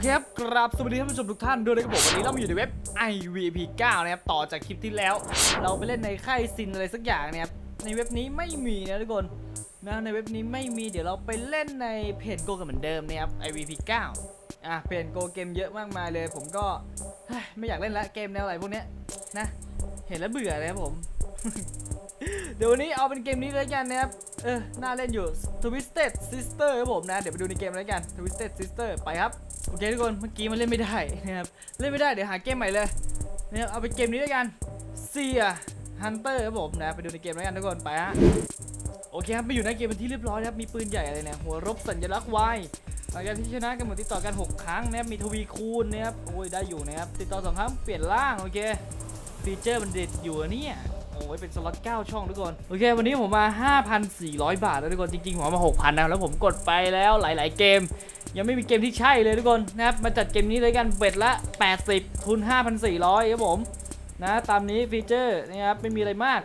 เคครับกราบสวัสดีท่านผู้ชมทุกท่านด้วยนะครับผมวันนี้เรามาอยู่ในเว็บ IVP 9นะครับต่อจากคลิปที่แล้ว เราไปเล่นในค่ายซินอะไรสักอย่างนะครับในเว็บนี้ไม่มีนะทุกคนนะในเว็บนี้ไม่มีเดี๋ยวเราไปเล่นในเพจโกกันเหมือนเดิมนะครับ IVP 9อะเพจโกเกมเยอะมากมายเลย ผมก็ไม่อยากเล่นละเกมแนวอะไรพวกเนี้ยนะ เห็นแล้วเบื่อเลยครับผมเดี๋ยววันนี้เอาเป็นเกมนี้เลยกันนะครับ เออ น่าเล่นอยู่ Twisted Sister ครับผมนะ เดี๋ยวไปดูในเกมเลยกัน Twisted Sister ไปครับ โอเคทุกคนเมื่อกี้มันเล่นไม่ได้นะครับเล่นไม่ได้เดี๋ยวหาเกมใหม่เลยนะครับเอาเป็นเกมนี้ด้วยกัน Sia Hunter ครับผมนะไปดูในเกมแล้วกันทุกคนไปฮะโอเคครับไปอยู่ในเกมเป็นที่เรียบร้อยนะครับมีปืนใหญ่อะไรเนี่ยหัวรบสัญลักษณ์ Y หลังจากที่ชนะกันหมดติดต่อกัน 6 ครั้งนะครับมีทวีคูณนะครับโอ้ยได้อยู่นะครับติดต่อ2ครั้งเปลี่ยนร่างโอเคฟีเจอร์มันเด็ดอยู่เนี่ยโอ้ยเป็นสล็อต9ช่องทุกคน โอเค วันนี้ผมมา 5,400 บาทแล้วทุกคน จริงๆ ผมเอามา 6,000 นะ แล้วผมกดไปแล้วหลาย ๆ เกม ยังไม่มีเกมที่ใช่เลยทุกคนนะครับมาจัดเกมนี้เลยกันเบ็ดละ 80 ทุน 5,400 ครับผมนะตามนี้ฟีเจอร์นะครับไม่มีอะไรมาก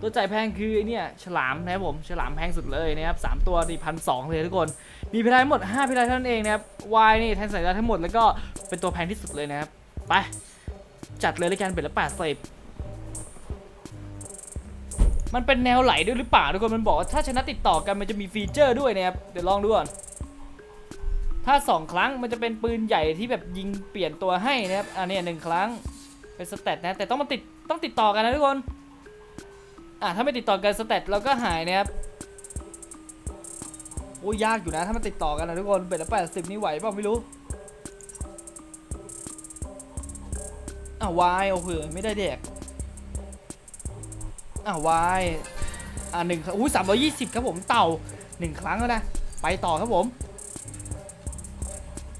ตัวจ่ายแพงคือไอเนี่ยฉลามนะครับผมฉลามแพงสุดเลยนะครับสามตัวนี่พันสองเลยทุกคน มีพิลายทั้งหมด 5พิลายเท่านั้นเองนะครับ Y นี่แทนสัญญาทั้งหมดแล้วก็เป็นตัวแพงที่สุดเลยนะครับไปจัดเลยเลยกันเบ็ดละแปดสิบมันเป็นแนวไหลด้วยหรือเปล่าทุกคนมันบอกว่าถ้าชนะติดต่อกันมันจะมีฟีเจอร์ด้วยนะครับเดี๋ยวลองดูก่อน ถ้า 2 ครั้งมันจะเป็นปืนใหญ่ที่แบบยิงเปลี่ยนตัวให้นะครับ อันนี้หนึ่งครั้ง เป็นสเตตนะ แต่ต้องมาติดต้องติดต่อกันนะทุกคน อะถ้าไม่ติดต่อกันสเตตเราก็หายนะครับโอ้ยากอยู่นะ ถ้ามันติดต่อกันนะทุกคนเบ็ดละแปดสิบนี่ไหวเปล่าไม่รู้อะวายโอ้โหไม่ได้เด็กอะวายอะหนึ่งอุ้ยสามร้อยยี่สิบครับผมเต่าหนึ่งครั้งแล้วนะ ไปต่อครับผม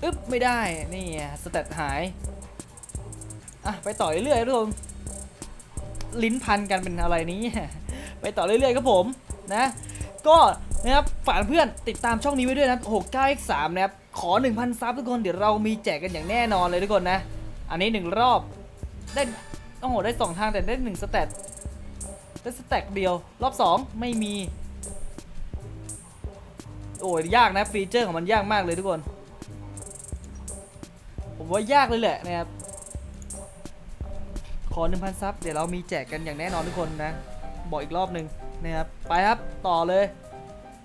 อึ๊บไม่ได้ นี่สเตตหาย อะ ไปต่อเรื่อยๆทุกคนลิ้นพันกันเป็นอะไรนี้ ไปต่อเรื่อยๆครับผมนะ ก็นะครับฝากเพื่อนติดตามช่องนี้ไว้ด้วยนะ69 x 3นะครับ ขอ 1,000 ซับทุกคน เดี๋ยวเรามีแจกกันอย่างแน่นอนเลยทุกคนนะ อันนี้ 1 รอบ ได้ โอ้โห ได้ 2 ทางแต่ได้ 1 สเตตได้สเต็กเดียว รอบ 2 ไม่มี โอ้ยยากนะฟีเจอร์ของมันยากมากเลยทุกคน ว่ายากเลยแหละนะครับ ขอ 1,000 ซับ เดี๋ยวเรามีแจกกันอย่างแน่นอนทุกคนนะ บอกอีกรอบหนึ่งนะครับ ไปครับต่อเลย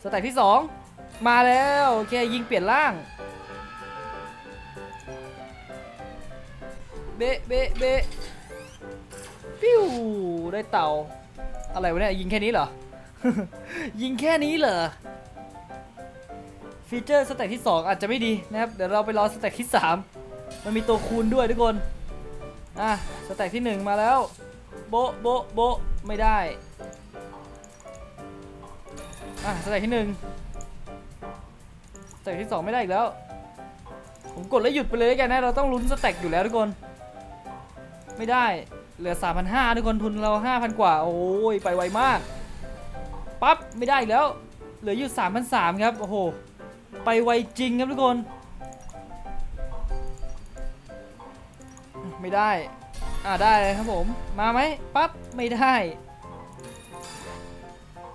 สเต็ปที่ 2 มาแล้วโอเคยิงเปลี่ยนร่างเบะเบะเบะปิ้วได้เต่า อะไรวะเนี่ยยิงแค่นี้เหรอ ยิงแค่นี้เหรอฟีเจอร์สเต็ปที่ 2 อาจจะไม่ดีนะครับ เดี๋ยวเราไปรอสเต็ปที่ 3 มันมีตัวคูณด้วยทุกคน อะ สแต็กที่ 1 มาแล้ว โบโบโบไม่ได้ อะ สแต็กที่ 1 สแต็กที่ 2 ไม่ได้อีกแล้ว ผมกดแล้วหยุดไปเลยแล้วกันนะ เราต้องลุ้นสแต็กอยู่แล้วทุกคน ไม่ได้ เหลือ 3,500 ทุกคน ทุนเรา 5,000 กว่า โอ้ย ไปไวมาก ปั๊บ ไม่ได้อีกแล้ว เหลืออยู่ 3,300 ครับ โอ้โห ไปไวจริงครับทุกคน ไม่ได้ อ่าได้เลยครับผม มาไหมปั๊บ ไม่ได้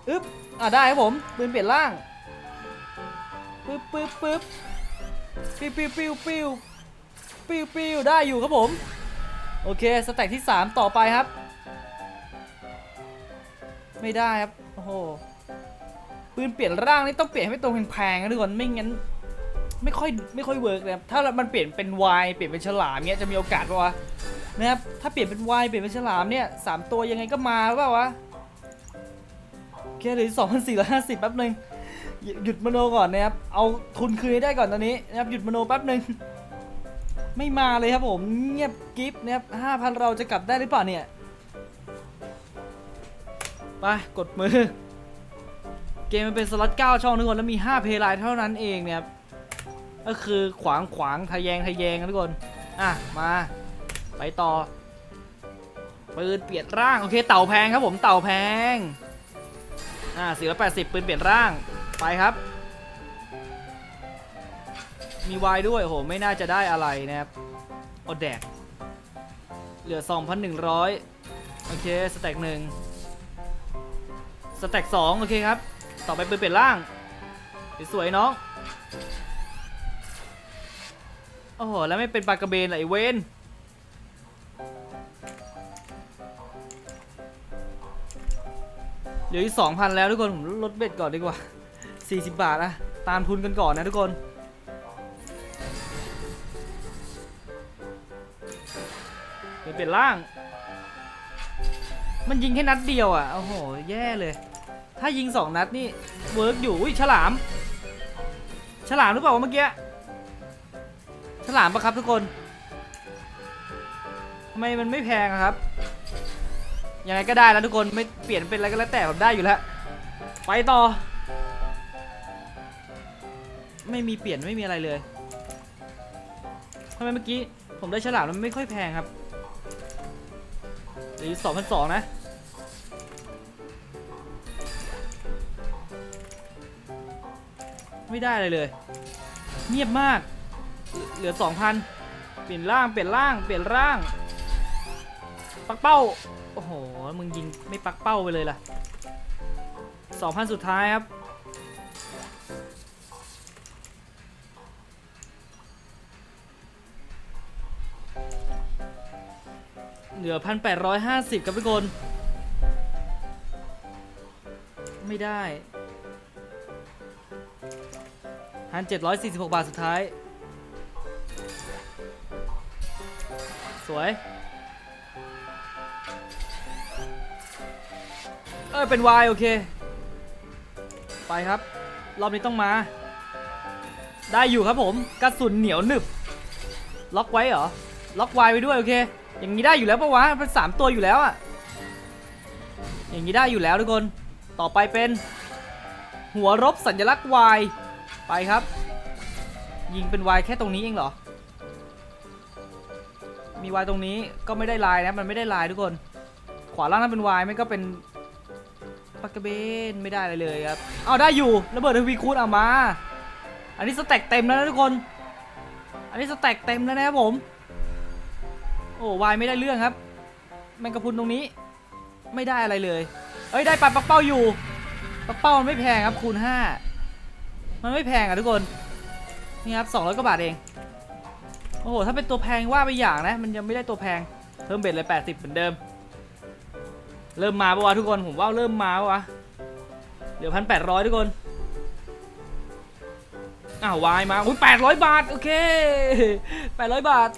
อึ๊บ อ่าได้ครับผมปืนเปลี่ยนร่างปึ๊บปึ๊บปึ๊บปิ้วปิ้วปิ้วปิ้วปิ้วปิ้วได้อยู่ครับผม โอเค สแต็กที่ 3 ต่อไปครับ ไม่ได้ครับ โอ้โหปืนเปลี่ยนร่างนี่ต้องเปลี่ยนให้เป็นตัวแพงๆนะทุกคนไม่งั้น ไม่ค่อยไม่ค่อยเวิร์กเลยครับถ้ามันเปลี่ยนเป็นวายเปลี่ยนเป็นฉลามเนี้ยจะมีโอกาสปะวะนะครับถ้าเปลี่ยนเป็นวายเปลี่ยนเป็นฉลามเนี่ยสามตัวยังไงก็มาเปล่าวะโอเคเหลือสองพันสี่ร้อยห้าสิบแป๊บหนึ่งหยุดมโนก่อนนะครับเอาทุนคืนให้ได้ก่อนตอนนี้นะครับหยุดมโนแป๊บหนึ่งไม่มาเลยครับผมเงียบกิฟต์นะครับห้าพันเราจะกลับได้หรือเปล่าเนี่ยไปกดมือ เกมมันเป็นสล็อต9ช่องทุกคนแล้วมี 5 เพลย์ไลน์เท่านั้นเองเนี่ย ก็คือขวางขวางทะแยงทะแยงนะทุกคนอะมาไปต่อปืนเปลี่ยนร่าง โอเคเต่าแพงครับผมเต่าแพงอ่า480ปืนเปลี่ยนร่างไปครับ มีวายด้วยโหไม่น่าจะได้อะไรนะครับอดแดก เหลือ 2,100 โอเค สแต็กหนึ่งสแต็กสองโอเคครับ ต่อไปปืนเปลี่ยนร่าง สวยๆน้อง โอ้โหแล้วไม่เป็นปลากระเบนเหรอไอเวนเหลืออีกสองพันแล้วทุกคนผมลดเบ็ดก่อนดีกว่า 40 บาทอะตามทุนกันก่อนนะทุกคนเดี๋ยวเปลี่ยนร่าง มันยิงแค่นัดเดียวอะ โอ้โห แย่เลย ถ้ายิงสองนัดนี่ เวิร์กอยู่ อุ้ยฉลาม ฉลามหรือเปล่าวะเมื่อกี้ ฉลามปะครับทุกคนทำไมมันไม่แพงอะครับ ยังไงก็ได้แล้วทุกคนไม่เปลี่ยนเป็นอะไรก็แล้วแต่ผมได้อยู่แล้ว ไปต่อ ไม่มีเปลี่ยนไม่มีอะไรเลยทำไมเมื่อกี้ผมได้ฉลามมันไม่ค่อยแพงครับหรือสองพันสองนะไม่ได้อะไรเลย เงียบมาก เหลือสองพันเปลี่ยนร่าง เปลี่ยนร่าง เปลี่ยนร่าง ปักเป้า โอ้โห มึงยิงไม่ปักเป้าไปเลยล่ะสองพันสุดท้ายครับ เหลือพันแปดร้อยห้าสิบครับทุกคน ไม่ได้พันเจ็ดร้อยสี่สิบหกบาทสุดท้าย สวย เออเป็นวายโอเค ไปครับ รอบนี้ต้องมา ได้อยู่ครับผมกระสุนเหนียวหนึบ ล็อกไว้เหรอ ล็อกวายไว้ด้วยโอเค อย่างนี้ได้อยู่แล้วปะวะเป็นสามตัวอยู่แล้วอะอย่างนี้ได้อยู่แล้วทุกคน ต่อไปเป็น หัวรบสัญลักษณ์ Y ไปครับ ยิงเป็น Y แค่ตรงนี้เองเหรอ มี Y ตรงนี้ก็ไม่ได้ลายนะ มันไม่ได้ลายทุกคน ขวาล่างนั้นเป็น Y ไม่ก็เป็นปากกระเบนไม่ได้อะไรเลยครับเอาได้อยู่ระเบิดทวีคูณเอามา อันนี้สแต็กเต็มแล้วนะทุกคน อันนี้สแต็กเต็มแล้วนะครับผม โอ้วายไม่ได้เรื่องครับ แมงกะพรุนตรงนี้ ไม่ได้อะไรเลย เอ้ยได้ปลาปักเป้าอยู่ปักเป้ามันไม่แพงครับคูณ5มันไม่แพงอะทุกคน นี่ครับ200กว่าบาทเอง โอ้โห ถ้าเป็นตัวแพงว่าไปอย่างนะ มันยังไม่ได้ตัวแพง เพิ่มเบ็ดเลย 80 เหมือนเดิม เริ่มมาปะวะทุกคน ผมว่าเริ่มมาปะวะ เหลือพันแปดร้อยทุกคน อ้าววายมา อุ้ยแปดร้อยบาท โอเคแปดร้อยบาท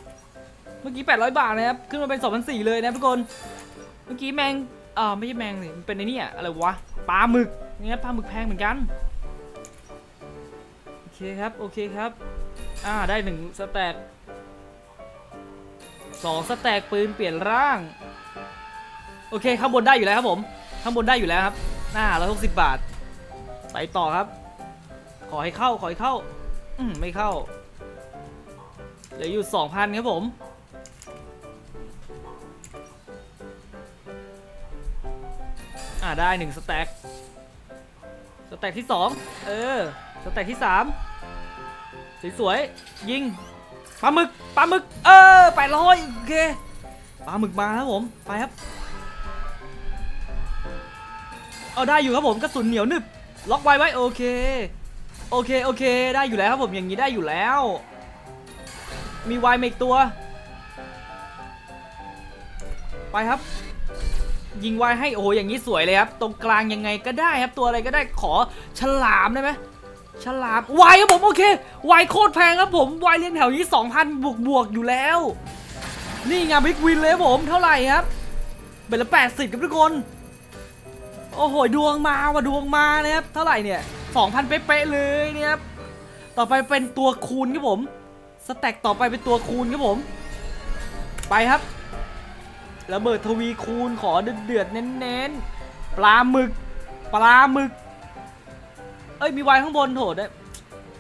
เมื่อกี้800บาทนะครับ ขึ้นมาเป็น2,400เลยนะทุกคน เมื่อกี้แมงอ่าไม่ใช่แมงนี่มันเป็นไอ้นี่อะอะไรวะ ปลาหมึกเนี่ยปลาหมึกแพงเหมือนกัน โอเคครับ โอเคครับ อ่า ได้หนึ่งสแต็ก สองสแต็กปืนเปลี่ยนร่าง โอเคข้างบนได้อยู่แล้วครับผม ข้างบนได้อยู่แล้วครับ หน้าร้อยหกสิบบาท ไปต่อครับ ขอให้เข้าขอให้เข้า อืมไม่เข้า เหลืออยู่2,000ครับผมอ่าได้หนึ่งสแต็กสแต็กที่สองเออ สแต็กที่สามสวยๆยิง ปลาหมึกปลาหมึก เออไปร้อยโอเคปลาหมึกมาครับผมไปครับ เอาได้อยู่ครับผมกระสุนเหนียวนึบล็อกไว้ไว้โอเคโอเคโอเค ได้อยู่แล้วครับผมอย่างนี้ได้อยู่แล้ว มีไวน์มาอีกตัว ไปครับ ยิงไวน์ให้โอ้อย่างนี้สวยเลยครับ ตรงกลางยังไงก็ได้ครับตัวอะไรก็ได้ขอฉลามได้ไหม ฉลามไวน์ครับผมโอเคไวน์โคตรแพงครับผมไวน์เรียงแถวนี้ 2,000 บวกบวกอยู่แล้ว นี่ไงบิ๊กวินเลยผมเท่าไหร่ครับเป็นละ 80ครับทุกคน โอ้โหดวงมาว่ะดวงมานะครับเท่าไหร่เนี่ย 2,000 เป๊ะๆเลยเนี่ยครับ ต่อไปเป็นตัวคูณครับผม สแต็กต่อไปเป็นตัวคูณครับผม ไปครับระเบิดทวีคูณขอเดือดเดือดๆเน้นๆปลาหมึกปลาหมึก เอ้ยมีไวน์ข้างบนโถได้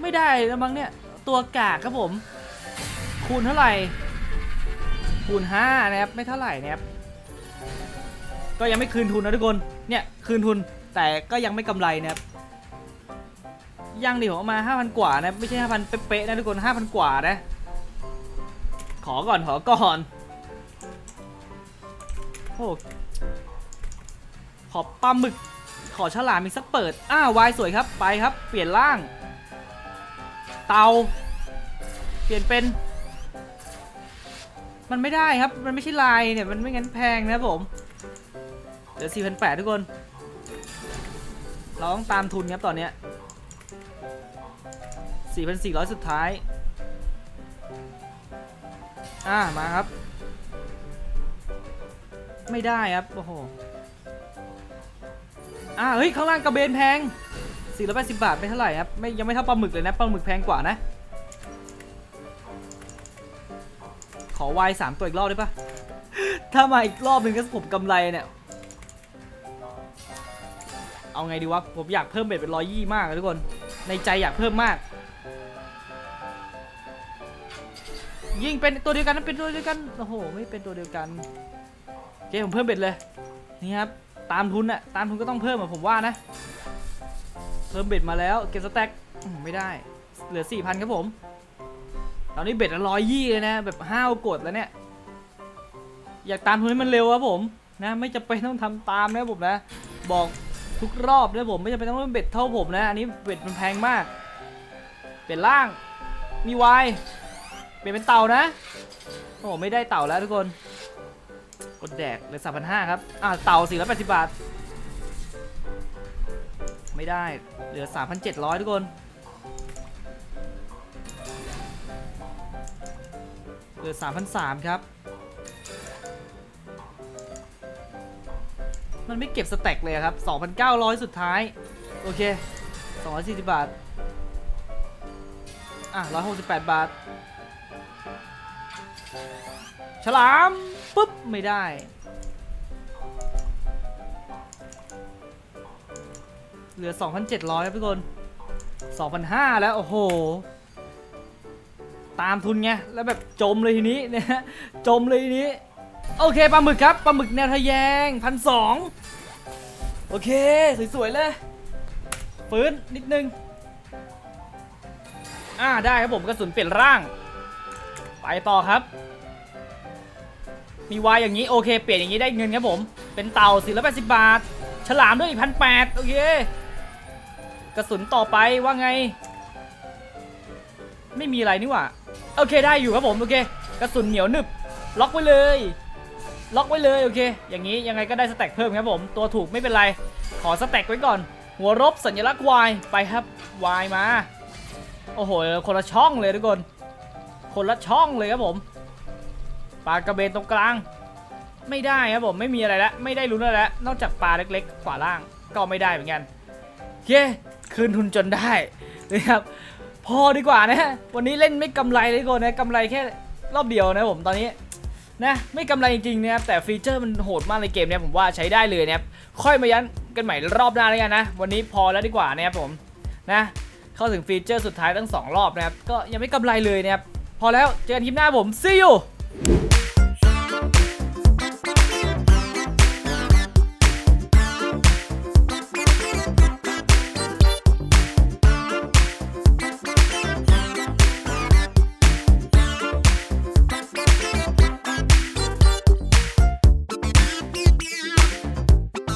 ไม่ได้แล้วมั้งเนี่ย ตัวกากครับผม คูณเท่าไหร่ คูณ5นะครับไม่เท่าไหร่นะครับก็ยังไม่คืนทุนนะทุกคนเนี่ยคืนทุนแต่ก็ยังไม่กำไรนะครับยังดิผมเอามา 5,000 กว่านะ ไม่ใช่ 5,000 เป๊ะๆนะทุกคน 5,000 กว่านะ ขอก่อน ขอก่อนโอ้ขอปลาหมึก ขอฉลามอีกสักเปิด อ้าววายสวยครับ ไปครับ เปลี่ยนร่าง เตา เปลี่ยนเป็น มันไม่ได้ครับ มันไม่ใช่ลายเนี่ย มันไม่งั้นแพงนะผม เหลือ4,800ทุกคน เราต้องตามทุนครับตอนเนี้ย4,400 สุดท้าย อ่า มาครับ ไม่ได้ครับ โอ้โห อ่าเฮ้ยข้างล่างกระเบนแพง480บาทไม่เท่าไหร่ครับไม่ยังไม่เท่าปลาหมึกเลยนะปลาหมึกแพงกว่านะ ขอวายสามตัวอีกรอบได้ปะถ้ามาอีกรอบหนึ่งก็ผมกำไรเนี่ยเอาไงดีวะผมอยากเพิ่มเบ็ดเป็นร้อยยี่มากทุกคน ในใจอยากเพิ่มมาก ยิ่งเป็นตัวเดียวกันนั้นเป็นตัวเดียวกันโอ้โหไม่เป็นตัวเดียวกันโอเคผมเพิ่มเบ็ดเลยนี่ครับ ตามทุนอะตามทุนก็ต้องเพิ่มอะผมว่านะ เพิ่มเบ็ดมาแล้วเก็บสแต็กไม่ได้ เหลือ4,000ครับผม ตอนนี้เบ็ดร้อยยี่เลยนะ แบบห้าวกดแล้วเนี่ย อยากตามทุนให้มันเร็วครับผมนะ ไม่จำเป็นต้องทำตามนะผมนะ บอกทุกรอบนะผมไม่จำเป็นต้องเบ็ดเท่าผมนะ อันนี้เบ็ดมันแพงมากเป็นล่าง มีวายเปลี่ยนเป็นเต่านะโอ้ไม่ได้เต่าแล้วทุกคน กดแดกเหลือสามพันห้าครับ อ่าเต่าสี่ร้อยแปดสิบบาท ไม่ได้ เหลือสามพันเจ็ดร้อยทุกคนเหลือ3,003ครับ มันไม่เก็บสแต็กเลยครับ2,900สุดท้าย โอเค240บบาท อะ168บาท ฉลาม ปุ๊บ ไม่ได้ เหลือ 2,700 ครับทุกคน 2,500 แล้ว โอ้โห ตามทุนไง แล้วแบบจมเลยทีนี้นะฮะ จมเลยทีนี้ โอเคปลาหมึกครับปลาหมึกแนวทะแยงพันสองโอเค สวย ๆ เลยฟื้นนิดนึง อ่าได้ครับผมกระสุนเปลี่ยนร่าง ไปต่อครับ มีวายอย่างนี้โอเค เปลี่ยนอย่างนี้ได้เงินครับผม เป็นเต่า480 บาท ฉลามด้วยอีกพันแปดโอเค กระสุนต่อไปว่าไง ไม่มีอะไรนี่หว่า โอเคได้อยู่ครับผม โอเค กระสุนเหนียวหนึบ ล็อกไว้เลย ล็อกไว้เลย โอเค อย่างนี้ยังไงก็ได้สแต็กเพิ่มครับผม ตัวถูกไม่เป็นไร ขอสแต็กไว้ก่อน หัวรบสัญลักษณ์ Y ไปครับ Y มา โอ้โห คนละช่องเลยทุกคน คนละช่องเลยครับผม ปลากระเบนตรงกลาง ไม่ได้ครับผมไม่มีอะไรแล้วไม่ได้ลุ้นอะไรแล้วนอกจากปลาเล็กๆขวาล่างก็ไม่ได้เหมือนกันโอเคคืนทุนจนได้นะครับพอดีกว่านะวันนี้เล่นไม่กำไรเลยคนนะกำไรแค่รอบเดียวนะผมตอนนี้นะไม่กำไรจริงๆนะครับแต่ฟีเจอร์มันโหดมากในเกมเนี้ผมว่าใช้ได้เลยนะครับค่อยมายันกันใหม่รอบหน้าแล้วกันนะ วันนี้พอแล้วดีกว่านะครับผมนะเข้าถึงฟีเจอร์สุดท้ายทั้งสองรอบนะครับก็ยังไม่กำไรเลยนะครับพอแล้วเจอกันคลิปหน้าผม see you